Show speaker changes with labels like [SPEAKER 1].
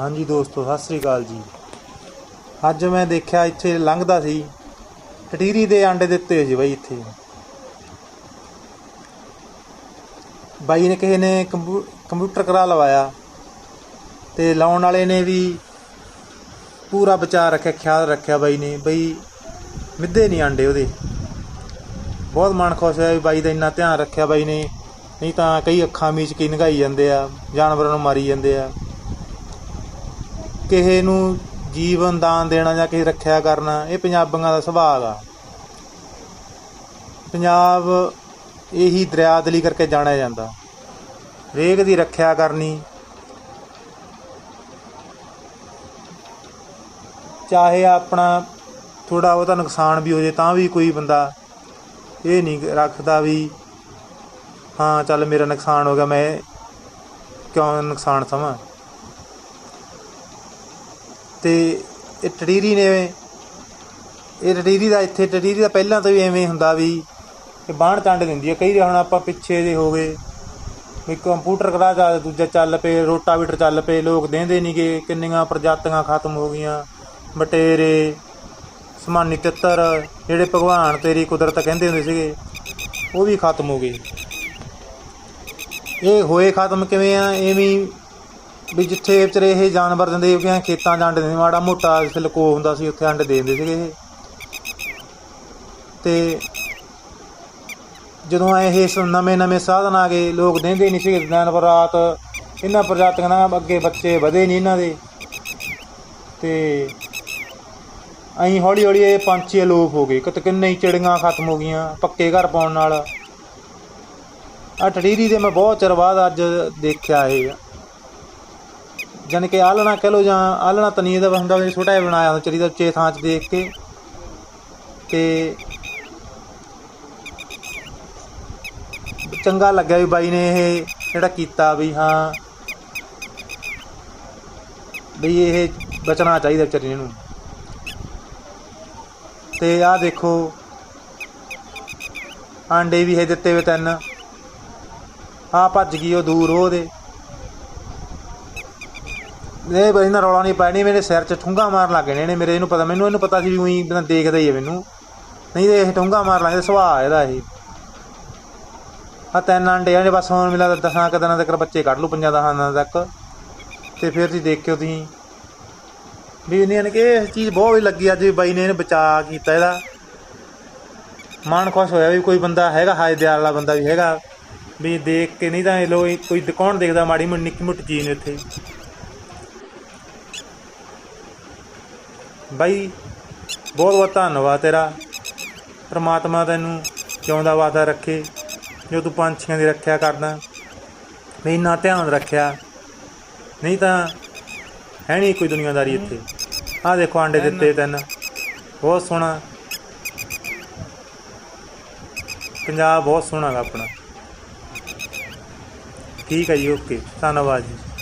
[SPEAKER 1] ਹਾਂਜੀ ਦੋਸਤੋ, ਸਤਿ ਸ੍ਰੀ ਅਕਾਲ ਜੀ। ਅੱਜ ਮੈਂ ਦੇਖਿਆ ਇੱਥੇ ਲੰਘਦਾ ਸੀ ਟਟੀਰੀ ਦੇ ਆਂਡੇ ਦਿੱਤੇ ਹੋਏ ਸੀ ਬਾਈ ਇੱਥੇ। ਬਾਈ ਨੇ ਕਿਸੇ ਨੇ ਕੰਪਿਊ- ਕੰਪਿਊਟਰ ਕਰਾ ਲਵਾਇਆ ਤੇ ਲਾਉਣ ਵਾਲੇ ਨੇ ਵੀ ਪੂਰਾ ਬਚਾ ਰੱਖਿਆ, ਖਿਆਲ ਰੱਖਿਆ ਬਾਈ ਨੇ ਬਈ ਮਿੱਧੇ ਨਹੀਂ ਆਂਡੇ ਉਹਦੇ। ਬਹੁਤ ਮਨ ਖੁਸ਼ ਹੋਇਆ ਵੀ ਬਾਈ ਦਾ ਇੰਨਾ ਧਿਆਨ ਰੱਖਿਆ ਬਾਈ ਨੇ, ਨਹੀਂ ਤਾਂ ਕਈ ਅੱਖਾਂ ਮੀਚ ਕੇ ਨਗਾਈ ਜਾਂਦੇ ਆ, ਜਾਨਵਰਾਂ ਨੂੰ ਮਾਰੀ ਜਾਂਦੇ ਆ। ਕਿਸੇ ਨੂੰ ਜੀਵਨ ਦਾਨ ਦੇਣਾ ਜਾਂ ਕਿਸੇ ਰੱਖਿਆ ਕਰਨਾ, ਇਹ ਪੰਜਾਬੀਆਂ ਦਾ ਸੁਭਾਅ ਆ। ਪੰਜਾਬ ਇਹੀ ਦਰਿਆਦਲੀ ਕਰਕੇ ਜਾਣਿਆ ਜਾਂਦਾ। ਰੇਗ ਦੀ ਰੱਖਿਆ ਕਰਨੀ, ਚਾਹੇ ਆਪਣਾ ਥੋੜਾ ਉਹਦਾ ਨੁਕਸਾਨ ਵੀ ਹੋ ਜੇ, ਤਾਂ ਵੀ ਕੋਈ ਬੰਦਾ ਇਹ ਨਹੀਂ ਰੱਖਦਾ ਵੀ, ਹਾਂ, ਚੱਲ ਮੇਰਾ ਨੁਕਸਾਨ ਹੋ ਗਿਆ, ਮੈਂ ਕਿਉਂ ਨੁਕਸਾਨ ਸਮਾਂ? ਤੇ ਇਹ ਟਟੀਰੀ ਨੇ ਇਹ ਟਟੀਰੀ ਦਾ ਇੱਥੇ ਟਟੀਰੀ ਦਾ ਪਹਿਲਾਂ ਤੋਂ ਵੀ ਐਵੇਂ ਹੁੰਦਾ ਵੀ ਇਹ ਬਾਣ ਚੰਡ ਦਿੰਦੀ ਹੈ ਕਈ ਹੁਣ ਆਪਾਂ ਪਿੱਛੇ ਦੇ ਹੋ ਗਏ ਵੀ ਕੰਪਿਊਟਰ ਕਰਾ ਜਾ, ਦੂਜਾ ਚੱਲ ਪਏ, ਰੋਟਾਵੀਟਰ ਚੱਲ ਪਏ, ਲੋਕ ਦੇਂਦੇ ਨਹੀਂਗੇ ਕਿੰਨੀਆਂ ਪ੍ਰਜਾਤੀਆਂ ਖਤਮ ਹੋ ਗਈਆਂ ਬਟੇਰੇ ਸਮਾਨੀ ਤਿੱਤਰ, ਜਿਹੜੇ ਭਗਵਾਨ ਤੇਰੀ ਕੁਦਰਤ ਕਹਿੰਦੇ ਹੁੰਦੇ ਸੀਗੇ, ਉਹ ਵੀ ਖਤਮ ਹੋ ਗਏ। ਇਹ ਹੋਏ ਖਤਮ ਕਿਵੇਂ ਆ? ਐਵੇਂ ਵੀ ਜਿੱਥੇ ਵਿਚਾਰੇ ਇਹ ਜਾਨਵਰ ਦਿੰਦੇ ਕਿ ਖੇਤਾਂ 'ਚ ਅੰਡੇ ਦਿੰਦੇ ਮਾੜਾ ਮੋਟਾ ਜਿੱਥੇ ਲਕੋ ਹੁੰਦਾ ਸੀ, ਉੱਥੇ ਅੰਡੇ ਦੇ ਦਿੰਦੇ ਸੀਗੇ ਇਹ। ਤੇ ਜਦੋਂ ਇਹ ਨਵੇਂ ਨਵੇਂ ਸਾਧਨ ਆ ਗਏ, ਲੋਕ ਦਿੰਦੇ ਨਹੀਂ ਸੀਗੇ, ਦਿਨ ਪਰ ਰਾਤ ਇਹਨਾਂ ਪ੍ਰਜਾਤੀਆਂ ਨਾਲ ਅੱਗੇ ਬੱਚੇ ਵਧੇ ਨਹੀਂ ਇਹਨਾਂ ਦੇ। ਤੇ ਐਂ ਹੌਲੀ ਹੌਲੀ ਇਹ ਪੰਛੀ ਅਲੋਪ ਹੋ ਗਏ, ਕਿਤੇ ਕਿੰਨੇ ਹੀ ਚਿੜੀਆਂ ਖਤਮ ਹੋ ਗਈਆਂ, ਪੱਕੇ ਘਰ ਪਾਉਣ ਨਾਲ। ਆ ਟੜੀਰੀ ਦੇ ਮੈਂ ਬਹੁਤ ਚਿਰ ਬਾਅਦ ਅੱਜ ਦੇਖਿਆ ਇਹ। ਜਾਣੀ ਕਿ ਆਲਣਾ ਕਹਿ ਲੋ ਜਾਂ ਆਲਣਾ ਤਨੀਏ ਦਾ ਹੁੰਦਾ ਵੀ ਛੋਟਾ ਜਿਹਾ ਬਣਾਇਆ ਹੁੰਦਾ ਚਰੀ ਦਾ ਉੱਚੇ ਥਾਂ 'ਚ ਦੇਖ ਕੇ। ਤੇ ਚੰਗਾ ਲੱਗਿਆ ਵੀ ਬਾਈ ਨੇ ਇਹ ਜਿਹੜਾ ਕੀਤਾ ਵੀ ਹਾਂ, ਵੀ ਇਹ ਬਚਣਾ ਚਾਹੀਦਾ ਵਿਚਾਰੀ ਨੂੰ। ਤੇ ਆਹ ਦੇਖੋ, ਆਂਡੇ ਵੀ ਇਹ ਦਿੱਤੇ ਵੇ ਤਿੰਨ। ਆ ਭੱਜ ਗਈ ਉਹ ਦੂਰ ਉਹਦੇ। ਇਹ ਬਈ ਨਾ ਰੌਲਾ ਨਹੀਂ ਪਾਇਆ, ਨਹੀਂ ਮੇਰੇ ਸਿਰ 'ਚ ਠੁੰਗਾ ਮਾਰ ਲੱਗ ਗਏ ਨੇ, ਇਹਨੇ ਮੇਰੇ, ਇਹਨੂੰ ਪਤਾ, ਮੈਨੂੰ ਇਹਨੂੰ ਪਤਾ ਸੀ ਵੀ ਉਹੀ ਬੰਦਾ ਦੇਖਦਾ ਹੀ ਹੈ ਮੈਨੂੰ। ਨਹੀਂ ਤੇ ਇਹ ਠੁੰਗਾ ਮਾਰ ਲਾਂਗੇ ਸੁਭਾਅ ਇਹਦਾ ਇਹ। ਆ ਤਿੰਨ ਅੰਡੇ ਆ ਬਸ ਹੁਣ ਮਿਲਾ ਦਸਾਂ ਕੁ ਦਿਨਾਂ ਤੱਕ ਬੱਚੇ ਕੱਢ ਲੂ ਪੰਜਾਂ ਦਸਾਂ ਦਿਨਾਂ ਤੱਕ। ਤੇ ਫਿਰ ਤੁਸੀਂ ਦੇਖਿਓ ਤੁਸੀਂ। ਵੀ ਇਹਨੇ ਯਾਨੀ ਕਿ ਇਹ ਚੀਜ਼ ਬਹੁਤ ਵੀ ਲੱਗੀ, ਅੱਜ ਵੀ ਬਾਈ ਨੇ ਇਹਨੇ ਬਚਾ ਕੀਤਾ ਇਹਦਾ। ਮਨ ਖੁਸ਼ ਹੋਇਆ ਵੀ ਕੋਈ ਬੰਦਾ ਹੈਗਾ, ਹਾਏ ਦਿਆਲ ਵਾਲਾ ਬੰਦਾ ਵੀ ਹੈਗਾ। ਵੀ ਦੇਖ ਕੇ ਨਹੀਂ ਤਾਂ ਇਹ ਲੋ ਕੋਈ ਕੌਣ ਦੇਖਦਾ, ਮਾੜੀ ਮੋਟੀ ਨਿੱਕੀ ਮੋਟੀ ਚੀਜ਼ ਨੂੰ ਇੱਥੇ। ਬਾਈ ਬਹੁਤ ਬਹੁਤ ਧੰਨਵਾਦ ਤੇਰਾ। ਪ੍ਰਮਾਤਮਾ ਤੈਨੂੰ ਜਿਉਂਦਾ ਵਾਦਾ ਰੱਖੇ ਜੋ ਤੂੰ ਪੰਛੀਆਂ ਦੀ ਰੱਖਿਆ ਕਰਦਾ। ਵੀ ਇੰਨਾ ਧਿਆਨ ਰੱਖਿਆ। ਨਹੀਂ ਤਾਂ ਹੈ ਨਹੀਂ ਕੋਈ ਦੁਨੀਆਦਾਰੀ ਇੱਥੇ। ਆਹ ਦੇਖੋ ਆਂਡੇ ਦਿੱਤੇ ਤਿੰਨ। ਬਹੁਤ ਸੋਹਣਾ। ਪੰਜਾਬ ਬਹੁਤ ਸੋਹਣਾ ਗਾ ਆਪਣਾ। ਠੀਕ ਹੈ ਜੀ ਓਕੇ। ਧੰਨਵਾਦ ਜੀ।